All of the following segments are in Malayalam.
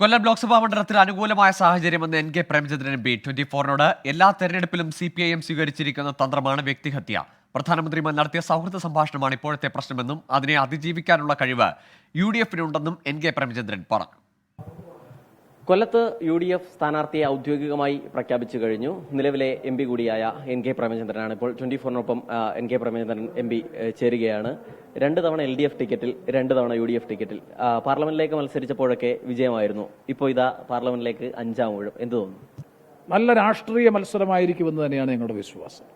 കൊല്ലം ലോക്സഭാ മണ്ഡലത്തിൽ അനുകൂലമായ സാഹചര്യമെന്ന് N K Premachandran M P twenty ഫോറിനോട് എല്ലാ തെരഞ്ഞെടുപ്പിലും സി പി ഐ എം സ്വീകരിച്ചിരിക്കുന്ന തന്ത്രമാണ് വ്യക്തിഹത്യ. പ്രധാനമന്ത്രിയുമായി നടത്തിയ സൗഹൃദ സംഭാഷണമാണ് ഇപ്പോഴത്തെ പ്രശ്നമെന്നും അതിനെ അതിജീവിക്കാനുള്ള കഴിവ് യു ഡി എഫിനുണ്ടെന്നും എൻ കെ പ്രേമചന്ദ്രൻ പറഞ്ഞു. കൊല്ലത്ത് യു ഡി എഫ് സ്ഥാനാർത്ഥിയെ ഔദ്യോഗികമായി പ്രഖ്യാപിച്ചു കഴിഞ്ഞു. നിലവിലെ എം പി കൂടിയായ എൻ കെ പ്രേമചന്ദ്രനാണ് ഇപ്പോൾ twenty ഫോറിനൊപ്പം N K Premachandran M P ചേരുകയാണ്. രണ്ട് തവണ എൽ ഡി എഫ് ടിക്കറ്റിൽ രണ്ട് തവണ യു ഡി എഫ് ടിക്കറ്റിൽ. പാർലമെന്റിലേക്ക് മത്സരിച്ചപ്പോഴൊക്കെ വിജയമായിരുന്നു. ഇപ്പോൾ ഇതാ പാർലമെന്റിലേക്ക് അഞ്ചാം ഊഴം. എന്ത് തോന്നുന്നു? നല്ല രാഷ്ട്രീയ മത്സരമായിരിക്കുമെന്ന് തന്നെയാണ് ഞങ്ങളുടെ വിശ്വാസം.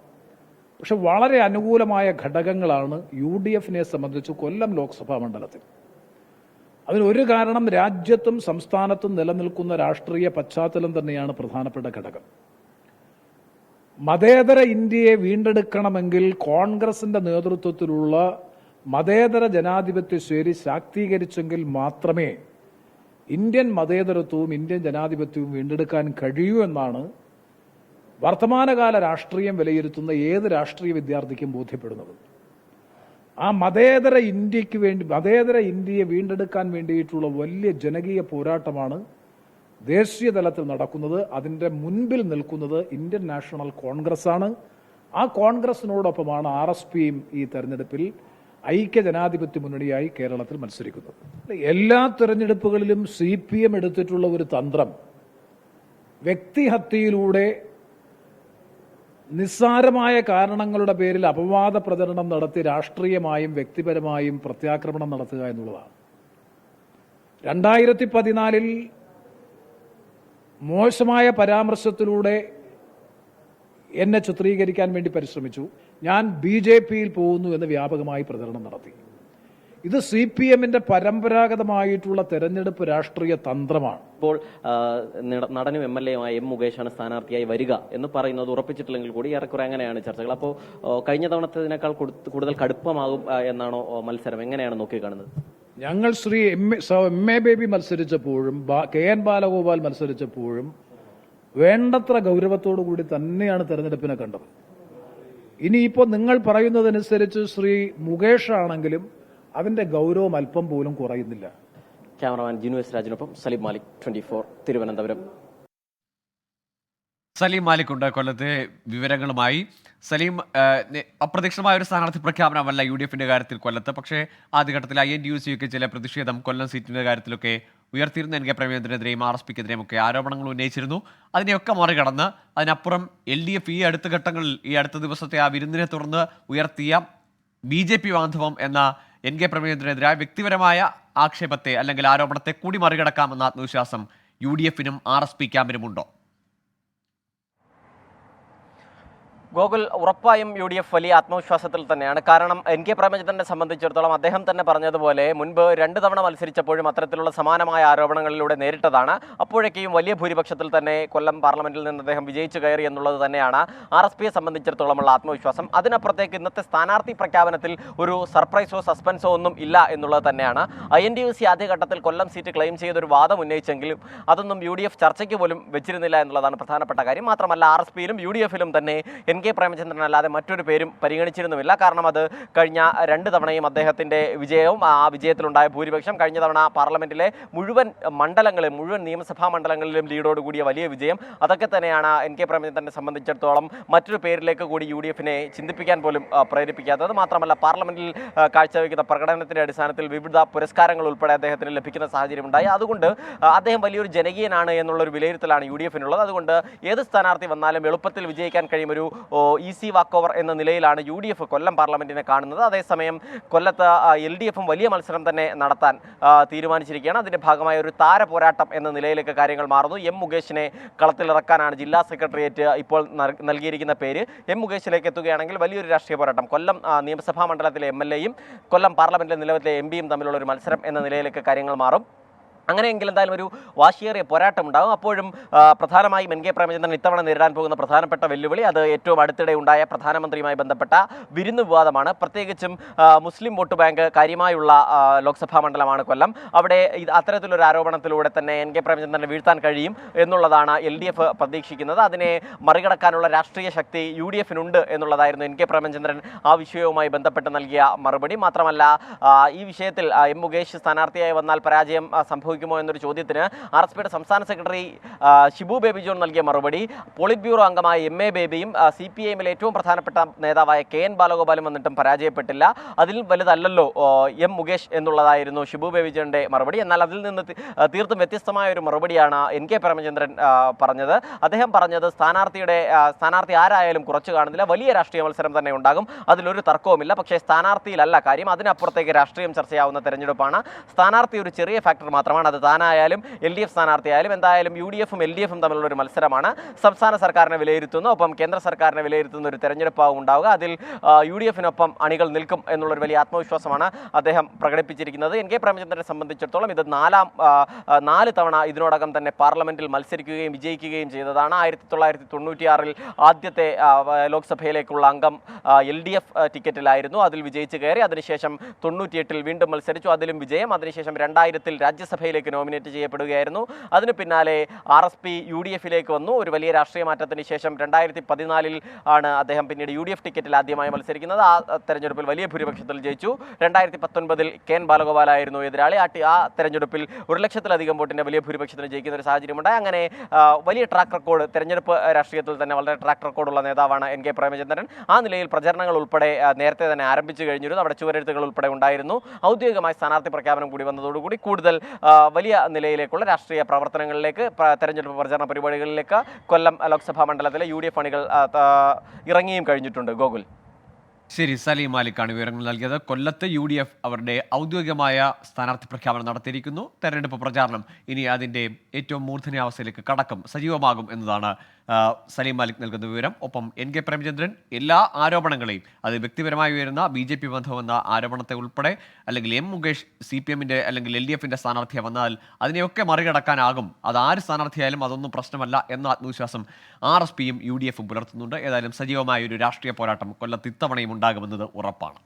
പക്ഷെ വളരെ അനുകൂലമായ ഘടകങ്ങളാണ് യു ഡി എഫിനെ സംബന്ധിച്ച് കൊല്ലം ലോക്സഭാ മണ്ഡലത്തിൽ. അതിനൊരു കാരണം രാജ്യത്തും സംസ്ഥാനത്തും നിലനിൽക്കുന്ന രാഷ്ട്രീയ പശ്ചാത്തലം തന്നെയാണ് പ്രധാനപ്പെട്ട ഘടകം. മതേതര ഇന്ത്യയെ വീണ്ടെടുക്കണമെങ്കിൽ കോൺഗ്രസിന്റെ നേതൃത്വത്തിലുള്ള മതേതര ജനാധിപത്യ ശരി ശാക്തീകരിച്ചെങ്കിൽ മാത്രമേ ഇന്ത്യൻ മതേതരത്വവും ഇന്ത്യൻ ജനാധിപത്യവും വീണ്ടെടുക്കാൻ കഴിയൂ എന്നാണ് വർത്തമാനകാല രാഷ്ട്രീയം വിലയിരുത്തുന്ന ഏത് രാഷ്ട്രീയ വിദ്യാർത്ഥിക്കും ബോധ്യപ്പെടുന്നത്. ആ മതേതര ഇന്ത്യയ്ക്ക് വേണ്ടി മതേതര ഇന്ത്യയെ വീണ്ടെടുക്കാൻ വേണ്ടിയിട്ടുള്ള വലിയ ജനകീയ പോരാട്ടമാണ് ദേശീയ തലത്തിൽ നടക്കുന്നത്. അതിന്റെ മുൻപിൽ നിൽക്കുന്നത് ഇന്ത്യൻ നാഷണൽ കോൺഗ്രസ് ആണ് ആ കോൺഗ്രസിനോടൊപ്പമാണ് ആർ എസ് പിയും ഈ തെരഞ്ഞെടുപ്പിൽ ഐക്യ ജനാധിപത്യ മുന്നണിയായി കേരളത്തിൽ മത്സരിക്കുന്നത്. എല്ലാ തെരഞ്ഞെടുപ്പുകളിലും സി പി എം എടുത്തിട്ടുള്ള ഒരു തന്ത്രം വ്യക്തിഹത്യയിലൂടെ നിസ്സാരമായ കാരണങ്ങളുടെ പേരിൽ അപവാദ പ്രചരണം നടത്തി രാഷ്ട്രീയമായും വ്യക്തിപരമായും പ്രത്യാക്രമണം നടത്തുക എന്നുള്ളതാണ്. രണ്ടായിരത്തി പതിനാലിൽ മോശമായ പരാമർശത്തിലൂടെ എന്നെ ചിത്രീകരിക്കാൻ വേണ്ടി പരിശ്രമിച്ചു. ഞാൻ ബി ജെ പിയിൽ പോകുന്നു എന്ന് വ്യാപകമായി പ്രചരണം നടത്തി. ഇത് സി പി എമ്മിന്റെ പരമ്പരാഗതമായിട്ടുള്ള തെരഞ്ഞെടുപ്പ് രാഷ്ട്രീയ തന്ത്രമാണ്. ഇപ്പോൾ നടനും എം എൽ എയുമായ എം മുകേഷാണ് സ്ഥാനാർത്ഥിയായി വരിക എന്ന് പറയുന്നത് ഉറപ്പിച്ചിട്ടില്ലെങ്കിൽ കൂടി ഏറെക്കുറെ അങ്ങനെയാണ് ചർച്ചകൾ. അപ്പോൾ കഴിഞ്ഞ തവണത്തേതിനേക്കാൾ കൂടുതൽ കടുപ്പമാകും എന്നാണോ മത്സരം? എങ്ങനെയാണ് നോക്കി കാണുന്നത് ഞങ്ങൾ Shri M M A Baby മത്സരിച്ചപ്പോഴും K N Balagopal മത്സരിച്ചപ്പോഴും വേണ്ടത്ര ഗൗരവത്തോടു കൂടി തന്നെയാണ് തെരഞ്ഞെടുപ്പിനെ കണ്ടത്. ഇനിയിപ്പോൾ നിങ്ങൾ പറയുന്നതനുസരിച്ച് ശ്രീ മുകേഷ് ആണെങ്കിലും അതിന്റെ ഗൗരവം അല്പം പോലും കുറയുന്നില്ല. ക്യാമറമാൻ ജിനു എസ് രാജിനൊപ്പം സലീം മാലിക് ട്വന്റി ഫോർ തിരുവനന്തപുരം. സലീം മാലിക്കുണ്ട് കൊല്ലത്തെ വിവരങ്ങളുമായി. സലീം അപ്രതീക്ഷിതമായ ഒരു സ്ഥാനാർത്ഥി പ്രഖ്യാപനമല്ല യു ഡി എഫിന്റെ കാര്യത്തിൽ കൊല്ലത്ത്. പക്ഷേ ആദ്യഘട്ടത്തിൽ ഐ എൻ ഡി യു സിയൊക്കെ ചില പ്രതിഷേധം കൊല്ലം സീറ്റിന്റെ കാര്യത്തിലൊക്കെ ഉയർത്തിയിരുന്ന. എൻ കെ പ്രേമചന്ദ്രനെതിരെയും ആർ എസ് പിക്കെതിരെയും ഒക്കെ ആരോപണങ്ങൾ ഉന്നയിച്ചിരുന്നു. അതിനെയൊക്കെ മറികടന്ന് അതിനപ്പുറം എൽ ഡി എഫ് ഈ അടുത്ത ഘട്ടങ്ങളിൽ ഈ അടുത്ത ദിവസത്തെ ആ വിരുന്നിനെ തുടർന്ന് ഉയർത്തിയ ബി ജെ പി ബാന്ധവം എന്ന എൻ കെ പ്രേമചന്ദ്രനെതിരായ വ്യക്തിപരമായ ആക്ഷേപത്തെ അല്ലെങ്കിൽ ആരോപണത്തെ കൂടി മറികടക്കാമെന്ന ആത്മവിശ്വാസം യു ഡി എഫിനും ആർ എസ് പി ക്യാമ്പിനുമുണ്ടോ? ഗോകുൽ ഉറപ്പായും യു ഡി എഫ് വലിയ ആത്മവിശ്വാസത്തിൽ തന്നെയാണ്. കാരണം എൻ കെ പ്രേമചന്ദ്രനെ സംബന്ധിച്ചിടത്തോളം അദ്ദേഹം തന്നെ പറഞ്ഞതുപോലെ മുൻപ് രണ്ട് തവണ മത്സരിച്ചപ്പോഴും അത്തരത്തിലുള്ള സമാനമായ ആരോപണങ്ങളിലൂടെ നേരിട്ടതാണ്. അപ്പോഴേക്കും വലിയ ഭൂരിപക്ഷത്തിൽ തന്നെ കൊല്ലം പാർലമെന്റിൽ നിന്ന് അദ്ദേഹം വിജയിച്ചു കയറി എന്നുള്ളത് തന്നെയാണ് ആർ എസ് പിയെ സംബന്ധിച്ചിടത്തോളമുള്ള ആത്മവിശ്വാസം. അതിനപ്പുറത്തേക്ക് ഇന്നത്തെ സ്ഥാനാർത്ഥി പ്രഖ്യാപനത്തിൽ ഒരു സർപ്രൈസോ സസ്പെൻസോ ഒന്നും ഇല്ല എന്നുള്ളത് തന്നെയാണ്. I N D U C ആദ്യഘട്ടത്തിൽ കൊല്ലം സീറ്റ് ക്ലെയിം ചെയ്തൊരു വാദം ഉന്നയിച്ചെങ്കിലും അതൊന്നും യു ഡി എഫ് ചർച്ചയ്ക്ക് പോലും വെച്ചിരുന്നില്ല എന്നുള്ളതാണ് പ്രധാനപ്പെട്ട കാര്യം. മാത്രമല്ല ആർ എസ് പിയിലും യു ഡി എഫിലും തന്നെ എൻ കെ പ്രേമചന്ദ്രൻ അല്ലാതെ മറ്റൊരു പേരും പരിഗണിച്ചിരുന്നുമില്ല. കാരണം അത് കഴിഞ്ഞ രണ്ട് തവണയും അദ്ദേഹത്തിന്റെ വിജയവും ആ വിജയത്തിലുണ്ടായ ഭൂരിപക്ഷം കഴിഞ്ഞ തവണ പാർലമെന്റിലെ മുഴുവൻ മണ്ഡലങ്ങളിൽ മുഴുവൻ നിയമസഭാ മണ്ഡലങ്ങളിലും ലീഡോട് കൂടിയ വലിയ വിജയം. അതൊക്കെ തന്നെയാണ് എൻ കെ പ്രേമചന്ദ്രനെ സംബന്ധിച്ചിടത്തോളം മറ്റൊരു പേരിലേക്ക് കൂടി യു ഡി എഫിനെ ചിന്തിപ്പിക്കാൻ പോലും പ്രേരിപ്പിക്കാത്തത്. മാത്രമല്ല പാർലമെന്റിൽ കാഴ്ചവെക്കുന്ന പ്രകടനത്തിന്റെ അടിസ്ഥാനത്തിൽ വിവിധ പുരസ്കാരങ്ങൾ ഉൾപ്പെടെ അദ്ദേഹത്തിന് ലഭിക്കുന്ന സാഹചര്യമുണ്ടായി. അതുകൊണ്ട് അദ്ദേഹം വലിയൊരു ജനകീയനാണ് എന്നുള്ളൊരു വിലയിരുത്തലാണ് യു ഡി എഫിനുള്ളത്. അതുകൊണ്ട് ഏത് സ്ഥാനാർത്ഥി വന്നാലും എളുപ്പത്തിൽ വിജയിക്കാൻ കഴിയുമൊരു ഈസി വാക്ക് ഓവർ എന്ന നിലയിലാണ് യു ഡി എഫ് കൊല്ലം പാർലമെന്റിനെ കാണുന്നത്. അതേസമയം കൊല്ലത്ത് എൽ ഡി എഫും വലിയ മത്സരം തന്നെ നടത്താൻ തീരുമാനിച്ചിരിക്കുകയാണ്. അതിന്റെ ഭാഗമായ ഒരു താര പോരാട്ടം എന്ന നിലയിലേക്ക് കാര്യങ്ങൾ മാറുന്നു. എം മുകേഷിനെ കളത്തിലിറക്കാനാണ് ജില്ലാ സെക്രട്ടേറിയറ്റ് ഇപ്പോൾ നൽ- നൽകിയിരിക്കുന്ന പേര്. എം മുകേഷിലേക്ക് എത്തുകയാണെങ്കിൽ വലിയൊരു രാഷ്ട്രീയ പോരാട്ടം. കൊല്ലം നിയമസഭാ മണ്ഡലത്തിലെ എം എൽ എയും കൊല്ലം പാർലമെന്റിലെ നിലവിലെ എം പിയും തമ്മിലുള്ള ഒരു മത്സരം എന്ന നിലയിലേക്ക് കാര്യങ്ങൾ മാറും. അങ്ങനെയെങ്കിൽ എന്തായാലും ഒരു വാശിയേറിയ പോരാട്ടം ഉണ്ടാകും അപ്പോഴും പ്രധാനമായി എൻ കെ പ്രേമചന്ദ്രൻ ഇത്തവണ നേരിടാൻ പോകുന്ന പ്രധാനപ്പെട്ട വെല്ലുവിളി അത് ഏറ്റവും അടുത്തിടെ ഉണ്ടായ പ്രധാനമന്ത്രിയുമായി ബന്ധപ്പെട്ട വിരുന്ന് വിവാദമാണ് പ്രത്യേകിച്ചും മുസ്ലിം വോട്ട് ബാങ്ക് കാര്യമായുള്ള ലോക്സഭാ മണ്ഡലമാണ് കൊല്ലം. അവിടെ അത്തരത്തിലൊരു ആരോപണത്തിലൂടെ തന്നെ എൻ കെ പ്രേമചന്ദ്രനെ വീഴ്ത്താൻ കഴിയും എന്നുള്ളതാണ് എൽ ഡി എഫ് പ്രതീക്ഷിക്കുന്നത്. അതിനെ മറികടക്കാനുള്ള രാഷ്ട്രീയ ശക്തി യു ഡി എഫിനുണ്ട് എന്നുള്ളതായിരുന്നു എൻ കെ പ്രേമചന്ദ്രൻ ആ വിഷയവുമായി ബന്ധപ്പെട്ട് നൽകിയ മറുപടി. മാത്രമല്ല ഈ വിഷയത്തിൽ എം മുകേഷ് സ്ഥാനാർത്ഥിയായി വന്നാൽ പരാജയം സംഭവിക്കും സംഭവിക്കുമോ എന്നൊരു ചോദ്യത്തിന് ആർ എസ് പിയുടെ സംസ്ഥാന സെക്രട്ടറി ഷിബു ബേബി ജോൺ നൽകിയ മറുപടി. പോളിറ്റ് ബ്യൂറോ അംഗമായ എം എ ബേബിയും സി പി ഐ എമ്മിലെ ഏറ്റവും പ്രധാനപ്പെട്ട നേതാവായ കെ എൻ ബാലഗോപാലും വന്നിട്ടും പരാജയപ്പെട്ടില്ല. അതിൽ വലുതല്ലല്ലോ എം മുകേഷ് എന്നുള്ളതായിരുന്നു ഷിബു ബേബി ജോണിന്റെ മറുപടി. എന്നാൽ അതിൽ നിന്ന് തീർത്തും വ്യത്യസ്തമായ ഒരു മറുപടിയാണ് എൻ കെ പരമചന്ദ്രൻ പറഞ്ഞത്. അദ്ദേഹം പറഞ്ഞത് സ്ഥാനാർത്ഥിയുടെ സ്ഥാനാർത്ഥി ആരായാലും കുറച്ച് കാണുന്നില്ല. വലിയ രാഷ്ട്രീയ മത്സരം തന്നെ ഉണ്ടാകും. അതിലൊരു തർക്കവുമില്ല. പക്ഷേ സ്ഥാനാർത്ഥിയിലല്ല കാര്യം. അതിനപ്പുറത്തേക്ക് രാഷ്ട്രീയം ചർച്ചയാവുന്ന തെരഞ്ഞെടുപ്പാണ്. സ്ഥാനാർത്ഥി ഒരു ചെറിയ ഫാക്ടർ മാത്രമാണ്. അത് താനായാലും എൽ ഡി എഫ് സ്ഥാനാർത്ഥിയായാലും എന്തായാലും യു ഡി എഫും എൽ ഡി എഫും തമ്മിലുള്ള ഒരു മത്സരമാണ്. സംസ്ഥാന സർക്കാരിനെ വിലയിരുത്തുന്നു. ഒപ്പം കേന്ദ്ര സർക്കാരിനെ വിലയിരുത്തുന്ന ഒരു തെരഞ്ഞെടുപ്പാവും ഉണ്ടാവുക. അതിൽ യു ഡി എഫിനൊപ്പം അണികൾ നിൽക്കും എന്നുള്ളൊരു വലിയ ആത്മവിശ്വാസമാണ് അദ്ദേഹം പ്രകടിപ്പിച്ചിരിക്കുന്നത്. എൻ കെ പ്രേമചന്ദ്രനെ സംബന്ധിച്ചിടത്തോളം ഇത് നാലാം നാല് തവണ ഇതിനോടകം തന്നെ പാർലമെന്റിൽ മത്സരിക്കുകയും വിജയിക്കുകയും ചെയ്തതാണ്. ആയിരത്തി തൊള്ളായിരത്തി തൊണ്ണൂറ്റിയാറിൽ ആദ്യത്തെ ലോക്സഭയിലേക്കുള്ള അംഗം എൽ ഡി എഫ് ടിക്കറ്റിലായിരുന്നു. അതിൽ വിജയിച്ച് കയറി. അതിനുശേഷം തൊണ്ണൂറ്റിയെട്ടിൽ വീണ്ടും മത്സരിച്ചു. അതിലും വിജയം. അതിനുശേഷം രണ്ടായിരത്തിൽ രാജ്യസഭയിലേക്ക് നോമിനേറ്റ് ചെയ്യപ്പെടുകയായിരുന്നു. അതിന് പിന്നാലെ R S P U D എഫിലേക്ക് വന്നു. ഒരു വലിയ രാഷ്ട്രീയ മാറ്റത്തിന് ശേഷം രണ്ടായിരത്തി പതിനാലിൽ ആണ് അദ്ദേഹം പിന്നീട് യു ഡി എഫ് ടിക്കറ്റിൽ ആദ്യമായി മത്സരിക്കുന്നത്. ആ തെരഞ്ഞെടുപ്പിൽ വലിയ ഭൂരിപക്ഷത്തിൽ ജയിച്ചു. രണ്ടായിരത്തി പത്തൊൻപതിൽ കെൻ ബാലഗോപാലായിരുന്നു എതിരാളി. ആ ആ തെരഞ്ഞെടുപ്പിൽ ഒരു ലക്ഷത്തിലധികം വോട്ടിന്റെ വലിയ ഭൂരിപക്ഷത്തിന് ജയിക്കുന്ന ഒരു സാഹചര്യമുണ്ടായി. അങ്ങനെ വലിയ ട്രാക്ക് റെക്കോർഡ് തെരഞ്ഞെടുപ്പ് രാഷ്ട്രീയത്തിൽ തന്നെ വളരെ ട്രാക്ക് റെക്കോർഡുള്ള നേതാവാണ് എൻ കെ പ്രേമചന്ദ്രൻ. ആ നിലയിൽ പ്രചരണങ്ങൾ ഉൾപ്പെടെ നേരത്തെ തന്നെ ആരംഭിച്ചു കഴിഞ്ഞിരുന്നു. അവിടെ ചുവരെഴുത്തുകൾ ഉൾപ്പെടെ ഉണ്ടായിരുന്നു. ഔദ്യോഗികമായി സ്ഥാനാർത്ഥി പ്രഖ്യാപനം കൂടി വന്നതോടുകൂടി കൂടുതൽ വലിയ നിലയിലേക്കുള്ള രാഷ്ട്രീയ പ്രവർത്തനങ്ങളിലേക്ക് പ്ര- തെരഞ്ഞെടുപ്പ് പ്രചരണ പരിപാടികളിലേക്ക് കൊല്ലം ലോക്സഭാ മണ്ഡലത്തിലെ യു ഡി എഫ് അണികൾ ഇറങ്ങിയും കഴിഞ്ഞിട്ടുണ്ട് ഗോകുൽ. ശരി സലീം മാലിക്കാണ് വിവരങ്ങൾ നൽകിയത്. കൊല്ലത്ത് യു ഡി എഫ് അവരുടെ ഔദ്യോഗികമായ സ്ഥാനാർത്ഥി പ്രഖ്യാപനം നടത്തിയിരിക്കുന്നു. തെരഞ്ഞെടുപ്പ് പ്രചാരണം ഇനി അതിന്റെ ഏറ്റവും മൂർധന്യാവസ്ഥയിലേക്ക് കടക്കും സജീവമാകും എന്നതാണ് സലീം മാലിക് നൽകുന്ന വിവരം. ഒപ്പം എൻ കെ പ്രേമചന്ദ്രൻ എല്ലാ ആരോപണങ്ങളെയും അത് വ്യക്തിപരമായി ഉയരുന്ന ബി ജെ പി ബന്ധമെന്ന ആരോപണത്തെ ഉൾപ്പെടെ അല്ലെങ്കിൽ എം മുകേഷ് സി പി എമ്മിന്റെ അല്ലെങ്കിൽ എൽ ഡി എഫിന്റെ സ്ഥാനാർത്ഥിയെ വന്നാൽ അതിനെയൊക്കെ മറികടക്കാനാകും. അത് ആര് സ്ഥാനാർത്ഥിയായാലും അതൊന്നും പ്രശ്നമല്ല എന്ന ആത്മവിശ്വാസം ആർ എസ് പിയും യു ഡി എഫും പുലർത്തുന്നുണ്ട്. ഏതായാലും സജീവമായ ഒരു രാഷ്ട്രീയ പോരാട്ടം കൊല്ലത്ത് ഇത്തവണയും ഉണ്ടാകുമെന്നത് ഉറപ്പാണ്.